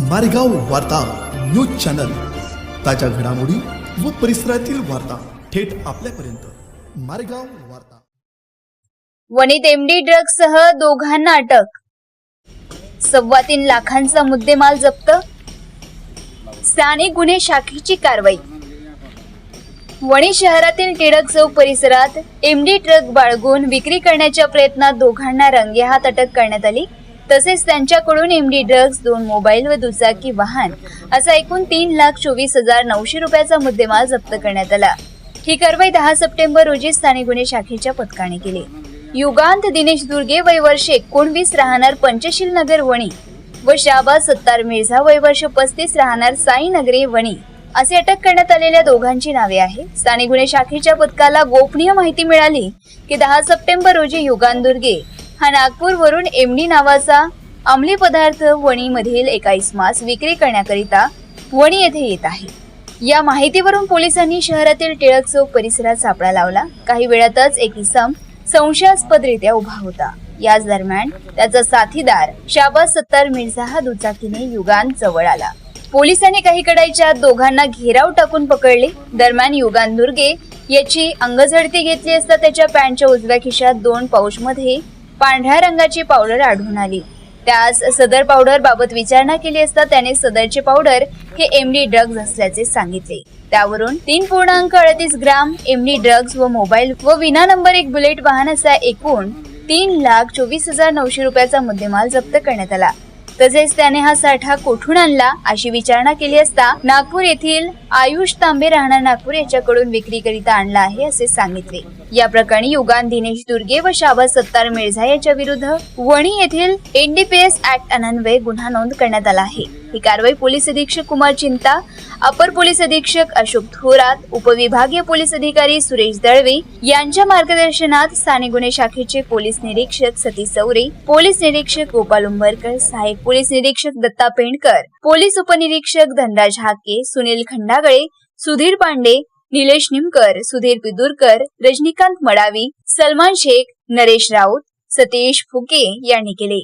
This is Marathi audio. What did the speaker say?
मारेगाव वार्ता न्यूज चॅनल. ताज्या घडामोडी व परिसरातील वार्ता थेट आपल्यापर्यंत. मारेगाव वार्ता. वणीत एमडी ड्रग्जसह दोघांना अटक. सव्वा तीन लाखांचा मुद्देमाल जप्त. स्थानिक गुन्हे शाखेची कारवाई. वणी शहरातील टिळक चौक परिसरात एमडी ट्रक बाळगून विक्री करण्याच्या प्रयत्नात दोघांना रंगेहात अटक करण्यात आली. तसेच त्यांच्याकडून एमडी ड्रग्ज दोन मोबाईल व दुचाकी वाहन असा एकूण तीन लाख चोवीस हजार नऊशे रुपयाचा मुद्देमाल जप्त करण्यात आला. ही कारवाई दहा सप्टेंबर रोजी स्थानिक गुन्हे शाखेच्या पथकाने केली. युगांत दिनेश दुर्गे वय वर्ष एकोणवीस राहणार पंचशील नगर वणी व शाबा सत्तार मिर्झा वय वर्ष पस्तीस राहणार साई नगरे वणी असे अटक करण्यात आलेल्या दोघांची नावे आहेत. स्थानिक गुन्हे शाखेच्या पथकाला गोपनीय माहिती मिळाली की दहा सप्टेंबर रोजी युगांत दुर्गे हा नागपूरवरून एमडी नावाचा अंमली पदार्थ वणीमधील एका इसमास विक्री करण्याकरिता वणी येथे येत आहे. या माहितीवरून पोलिसांनी शहरातील टिळक चौक परिसरात सापळा लावला. काही वेळातच एक इसम संशयास्पदरित्या उभा होता. याच दरम्यान त्याचा साथीदार शाबाज सत्तार मिर्झा हा दुचाकीने युगान जवळ आला. पोलिसांनी काही कडाईच्या दोघांना घेराव टाकून पकडले. दरम्यान युगान दुर्गे याची अंगझडती घेतली असता त्याच्या पॅन्टच्या उजव्या खिशात दोन पाऊचमध्ये पांढऱ्या रंगाची पावडर आढळून आली. त्यास सदर पावडर बाबत विचारणा केली असता त्याने सदरचे पावडर हे एमडी ड्रग्ज असल्याचे सांगितले. त्यावरून तीन पूर्णांक अडतीस ग्राम एमडी ड्रग्ज व मोबाईल व विना नंबर एक बुलेट वाहन असा एकूण तीन लाख चोवीस हजार नऊशे रुपयाचा मुद्देमाल जप्त करण्यात आला. तसेच त्याने हा साठा कोठून आणला अशी विचारणा केली असता नागपूर येथील आयुष तांबे राहणार नागपूर याच्याकडून विक्रीकरिता आणला आहे असे सांगितले. या प्रकरणी युगान दिनेश दुर्गे व शाबाज सत्तार मिर्झा याच्या विरुद्ध वणी येथील एनडीपीएस ऍक्ट अनन्वये गुन्हा नोंद करण्यात आला आहे. ही कारवाई पोलीस अधीक्षक कुमार चिंता अपर पोलीस अधीक्षक अशोक थोरात उपविभागीय पोलीस अधिकारी सुरेश दळवे यांच्या मार्गदर्शनात स्थानिक गुन्हे शाखेचे पोलीस निरीक्षक सतीश चौरे पोलीस निरीक्षक गोपाल उंबरकर सहाय्यक पोलीस निरीक्षक दत्ता पेंडकर पोलीस उपनिरीक्षक धनराज हाके सुनील खंडा खंडागळे सुधीर पांडे निलेश निमकर सुधीर पिदुरकर रजनीकांत मडावी सलमान शेख नरेश राऊत सतीश फुके यांनी केले.